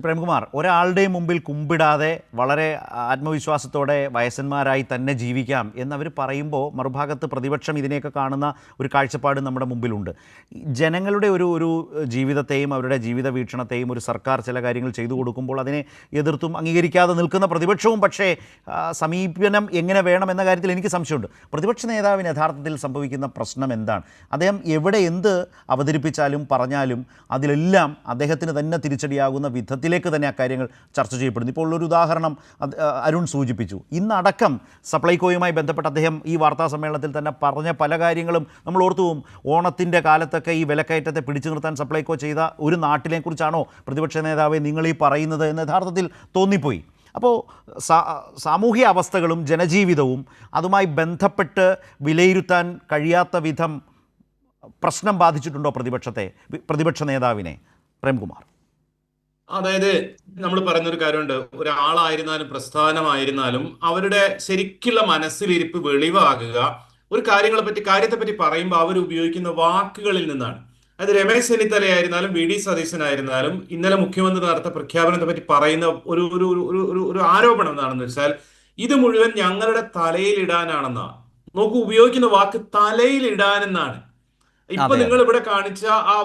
പ്രേംകുമാർ ഒരാളുടെയും മുമ്പിൽ കുമ്പിടാതെ വളരെ ആത്മവിശ്വാസത്തോടെ വയസ്സന്മാരായി തന്നെ ജീവിക്കാം എന്നവർ പറയുമ്പോൾ മറുഭാഗത്ത് പ്രതിപക്ഷം ഇതിനെയൊക്കെ കാണുന്ന ഒരു കാഴ്ചപ്പാട് നമ്മുടെ മുമ്പിലുണ്ട്. ജനങ്ങളുടെ ഒരു ഒരു ജീവിതത്തെയും അവരുടെ ജീവിത വീക്ഷണത്തെയും ഒരു സർക്കാർ ചില കാര്യങ്ങൾ ചെയ്തു കൊടുക്കുമ്പോൾ അതിനെ എതിർത്തും അംഗീകരിക്കാതെ നിൽക്കുന്ന പ്രതിപക്ഷവും പക്ഷേ സമീപനം എങ്ങനെ വേണം എന്ന കാര്യത്തിൽ എനിക്ക് സംശയമുണ്ട്. പ്രതിപക്ഷ നേതാവിന് യഥാർത്ഥത്തിൽ സംഭവിക്കുന്ന പ്രശ്നം എന്താണ്? അദ്ദേഹം എവിടെ എന്ത് അവതരിപ്പിച്ചാലും പറഞ്ഞാലും അതിലെല്ലാം അദ്ദേഹത്തിന് തന്നെ തിരിച്ചടിയാകുന്ന വിധത്തിലേക്ക് തന്നെ ആ കാര്യങ്ങൾ ചർച്ച ചെയ്യപ്പെടുന്നു. ഇപ്പോൾ ഒരു ഉദാഹരണം അരുൺ സൂചിപ്പിച്ചു. ഇന്നടക്കം സപ്ലൈകോയുമായി ബന്ധപ്പെട്ട് അദ്ദേഹം ഈ വാർത്താ സമ്മേളനത്തിൽ തന്നെ പറഞ്ഞ പല കാര്യങ്ങളും നമ്മൾ ഓർത്തു പോകും. ഓണത്തിന്റെ കാലത്തൊക്കെ ഈ വിലക്കയറ്റത്തെ പിടിച്ചു നിർത്താൻ സപ്ലൈകോ ചെയ്ത ഒരു നാട്ടിലെ കുറിച്ചാണോ പ്രതിപക്ഷ നേതാവെ നിങ്ങൾ ഈ പറയുന്നത് എന്ന് യഥാർത്ഥത്തിൽ തോന്നിപ്പോയി. അപ്പോൾ സാമൂഹ്യ അവസ്ഥകളും ജനജീവിതവും അതുമായി ബന്ധപ്പെട്ട് വിലയിരുത്താൻ കഴിയാത്ത വിധം പ്രശ്നം ബാധിച്ചിട്ടുണ്ടോ പ്രതിപക്ഷത്തെ പ്രതിപക്ഷ നേതാവിനെ? പ്രേംകുമാർ. അതായത് നമ്മൾ പറയുന്നൊരു കാര്യമുണ്ട്. ഒരാളായിരുന്നാലും പ്രസ്ഥാനമായിരുന്നാലും അവരുടെ ശരിക്കുള്ള മനസ്സിലിരിപ്പ് വെളിവാകുക. ഒരു കാര്യങ്ങളെ പറ്റി കാര്യത്തെ പറ്റി പറയുമ്പോൾ അവർ ഉപയോഗിക്കുന്ന വാക്കുകളിൽ നിന്നാണ്. അത് രമേശ് ചെന്നിത്തലയായിരുന്നാലും വി. ഡി. സതീശനായിരുന്നാലും ഇന്നലെ മുഖ്യമന്ത്രി നടത്തിയ പ്രഖ്യാപനത്തെ പറ്റി പറയുന്ന ഒരു ഒരു ഒരു ഒരു ആരോപണം എന്താണെന്ന് വെച്ചാൽ ഇത് മുഴുവൻ ഞങ്ങളുടെ തലയിലിടാനാണെന്നാ നോക്കൂ ഉപയോഗിക്കുന്ന വാക്ക് തലയിലിടാനെന്നാണ് ഇപ്പൊ നിങ്ങൾ ഇവിടെ കാണിച്ച ആ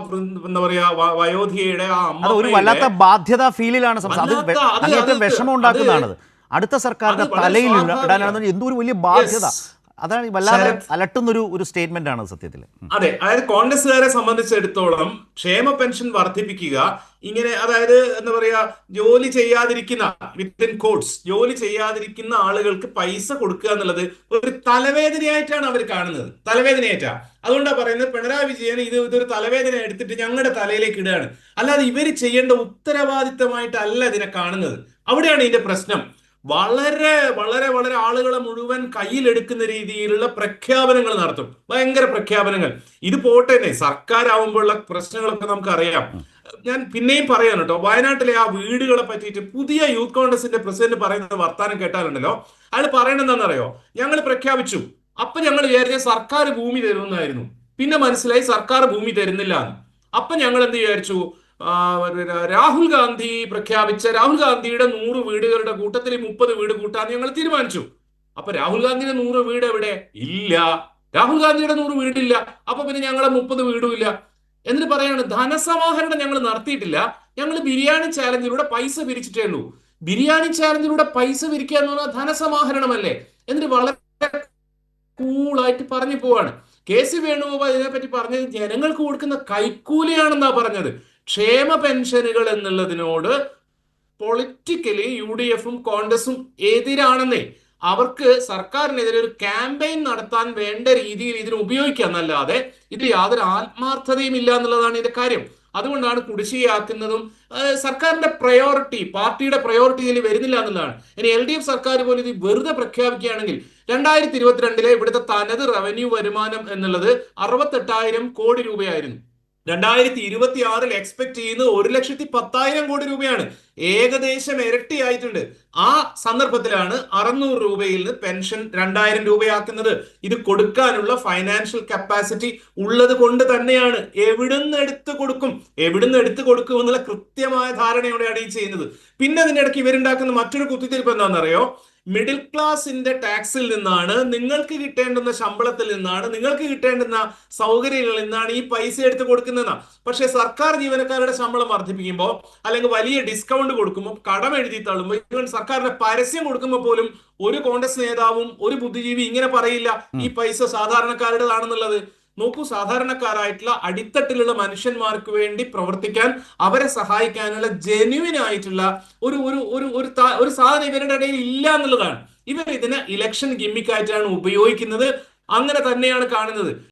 എന്താ പറയാ വയോധികയുടെ ആ അമ്മ ഒരു വല്ലാത്ത ബാധ്യത ഫീലിലാണ് സംസാ- അത് വെ- വല്ലാത്ത- അത് അങ്ങേറ്റം അത് വിഷമം ഉണ്ടാക്കുന്നതാണ് അടുത്ത സർക്കാരിന്റെ തലയിൽ ഇടാനാണെന്ന് എന്തോ ഒരു വലിയ ബാധ്യത. അതാണ് വല്ലാതെ അലട്ടുന്ന അലട്ടുന്നൊരു ഒരു സ്റ്റേറ്റ്മെന്റ് ആണ് സത്യത്തിൽ അതെ അതായത് കോൺഗ്രസ്സുകാരെ സംബന്ധിച്ചിടത്തോളം ക്ഷേമ പെൻഷൻ വർദ്ധിപ്പിക്കുക ഇങ്ങനെ അതായത് എന്താ പറയാ ജോലി ചെയ്യാതിരിക്കുന്ന വിത്തിൻ കോഡ്സ് ജോലി ചെയ്യാതിരിക്കുന്ന ആളുകൾക്ക് പൈസ കൊടുക്കുക എന്നുള്ളത് ഒരു തലവേദനയായിട്ടാണ് അവർ കാണുന്നത്. തലവേദനയായിട്ടാ അതുകൊണ്ടാണ് പറയുന്നത് പിണറായി വിജയൻ ഇത് ഇതൊരു തലവേദന എടുത്തിട്ട് ഞങ്ങളുടെ തലയിലേക്ക് ഇടുകയാണ്. അല്ലാതെ ഇവർ ചെയ്യേണ്ട ഉത്തരവാദിത്തമായിട്ടല്ല ഇതിനെ കാണുന്നത്. അവിടെയാണ് ഇതിന്റെ പ്രശ്നം. വളരെ വളരെ വളരെ ആളുകളെ മുഴുവൻ കയ്യിലെടുക്കുന്ന രീതിയിലുള്ള പ്രഖ്യാപനങ്ങൾ നടത്തും. ഭയങ്കര പ്രഖ്യാപനങ്ങൾ. ഇത് പോട്ടെ തന്നെ സർക്കാരാവുമ്പോഴുള്ള പ്രശ്നങ്ങളൊക്കെ നമുക്ക് അറിയാം ഞാൻ പിന്നെയും പറയാൻ കേട്ടോ വയനാട്ടിലെ ആ വീടുകളെ പറ്റിയിട്ട് പുതിയ യൂത്ത് കോൺഗ്രസിന്റെ പ്രസിഡന്റ് പറയുന്ന വർത്താനം കേട്ടാലുണ്ടല്ലോ? അയാൾ പറയണെന്താണെന്നറിയോ ഞങ്ങൾ പ്രഖ്യാപിച്ചു. അപ്പൊ ഞങ്ങൾ വിചാരിച്ച സർക്കാർ ഭൂമി തരുമെന്നായിരുന്നു. പിന്നെ മനസ്സിലായി സർക്കാർ ഭൂമി തരുന്നില്ല അപ്പൊ ഞങ്ങൾ എന്ത് വിചാരിച്ചു? രാഹുൽ ഗാന്ധി പ്രഖ്യാപിച്ച രാഹുൽ ഗാന്ധിയുടെ നൂറ് വീടുകളുടെ കൂട്ടത്തിൽ മുപ്പത് വീട് കൂട്ടാൻ ഞങ്ങൾ തീരുമാനിച്ചു. അപ്പൊ രാഹുൽ ഗാന്ധിയുടെ നൂറ് വീട് എവിടെ? ഇല്ല. രാഹുൽ ഗാന്ധിയുടെ നൂറ് വീടില്ല. അപ്പൊ പിന്നെ ഞങ്ങളെ മുപ്പത് വീടും ഇല്ല. എന്നിട്ട് പറയാണ് ധനസമാഹരണം ഞങ്ങൾ നടത്തിയിട്ടില്ല. ഞങ്ങൾ ബിരിയാണി ചാലഞ്ചിലൂടെ പൈസ പിരിച്ചിട്ടേ ഉള്ളൂ. ബിരിയാണി ചാലഞ്ചിലൂടെ പൈസ പിരിക്കുക എന്ന് പറഞ്ഞാൽ ധനസമാഹരണമല്ലേ? എന്നിട്ട് വളരെ കൂളായിട്ട് പറഞ്ഞു പോവാണ്. കെ സി വേണുഗോപാൽ ഇതിനെപ്പറ്റി പറഞ്ഞത് ജനങ്ങൾക്ക് കൊടുക്കുന്ന കൈക്കൂലിയാണെന്നാ പറഞ്ഞത്. ക്ഷേമ പെൻഷനുകൾ എന്നുള്ളതിനോട് പൊളിറ്റിക്കലി യു ഡി എഫും കോൺഗ്രസും എതിരാണെന്നേ. അവർക്ക് സർക്കാരിനെതിരെ ഒരു ക്യാമ്പയിൻ നടത്താൻ വേണ്ട രീതിയിൽ ഇതിനെ ഉപയോഗിക്കാന്നല്ലാതെ ഇതിൽ യാതൊരു ആത്മാർത്ഥതയും ഇല്ല എന്നുള്ളതാണ് ഇതിന്റെ കാര്യം. അതുകൊണ്ടാണ് കുടിശ്ശികയാക്കുന്നതും സർക്കാരിന്റെ പ്രയോറിറ്റി പാർട്ടിയുടെ പ്രയോറിറ്റി ഇതിൽ വരുന്നില്ല എന്നുള്ളതാണ്. ഇനി എൽ ഡി എഫ് സർക്കാർ പോലും ഇത് വെറുതെ പ്രഖ്യാപിക്കുകയാണെങ്കിൽ രണ്ടായിരത്തി ഇരുപത്തിരണ്ടിലെ ഇവിടുത്തെ തനത് റവന്യൂ വരുമാനം എന്നുള്ളത് അറുപത്തെട്ടായിരം കോടി രൂപയായിരുന്നു. രണ്ടായിരത്തി ഇരുപത്തി ആറിൽ എക്സ്പെക്ട് ചെയ്യുന്നത് ഒരു ലക്ഷത്തി പത്തായിരം കോടി രൂപയാണ്. ഏകദേശം ഇരട്ടിയായിട്ടുണ്ട്. ആ സന്ദർഭത്തിലാണ് അറുന്നൂറ് രൂപയിൽ നിന്ന് പെൻഷൻ രണ്ടായിരം രൂപയാക്കുന്നത്. ഇത് കൊടുക്കാനുള്ള ഫൈനാൻഷ്യൽ കപ്പാസിറ്റി ഉള്ളത് കൊണ്ട് തന്നെയാണ്. എവിടുന്ന് എടുത്തു കൊടുക്കും? എവിടുന്ന് എടുത്തു കൊടുക്കും എന്നുള്ള കൃത്യമായ ധാരണയോടെയാണ് ഈ ചെയ്യുന്നത്. പിന്നെ അതിന്റെ ഇടയ്ക്ക് ഇവരുണ്ടാക്കുന്ന മറ്റൊരു കുത്തിത്തിരിപ്പ് എന്താണെന്നറിയോ? മിഡിൽ ക്ലാസിന്റെ ടാക്സിൽ നിന്നാണ് നിങ്ങൾക്ക് കിട്ടേണ്ടുന്ന ശമ്പളത്തിൽ നിന്നാണ് നിങ്ങൾക്ക് കിട്ടേണ്ടുന്ന സൗകര്യങ്ങളിൽ നിന്നാണ് ഈ പൈസ എടുത്ത് കൊടുക്കുന്നത് പക്ഷെ സർക്കാർ ജീവനക്കാരുടെ ശമ്പളം വർദ്ധിപ്പിക്കുമ്പോൾ അല്ലെങ്കിൽ വലിയ ഡിസ്കൗണ്ട് കൊടുക്കുമ്പോൾ കടം എഴുതി തള്ളുമ്പോൾ ഇവൻ സർക്കാരിന്റെ പരസ്യം കൊടുക്കുമ്പോൾ പോലും ഒരു കോൺഗ്രസ് നേതാവും ഒരു ബുദ്ധിജീവി ഇങ്ങനെ പറയില്ല ഈ പൈസ സാധാരണക്കാരുടേതാണെന്നുള്ളത്. നോക്കൂ സാധാരണക്കാരായിട്ടുള്ള അടിത്തട്ടിലുള്ള മനുഷ്യന്മാർക്ക് വേണ്ടി പ്രവർത്തിക്കാൻ അവരെ സഹായിക്കാനുള്ള ജെന്യുവിൻ ആയിട്ടുള്ള ഒരു ഒരു ഒരു ഒരു ഒരു സാധനം ഇവരുടെ ഇടയിൽ ഇല്ല എന്നുള്ളതാണ്. ഇവർ ഇതിനെ ഇലക്ഷൻ ഗിമ്മിക്കായിട്ടാണ് ഉപയോഗിക്കുന്നത്. അങ്ങനെ തന്നെയാണ് കാണുന്നത്.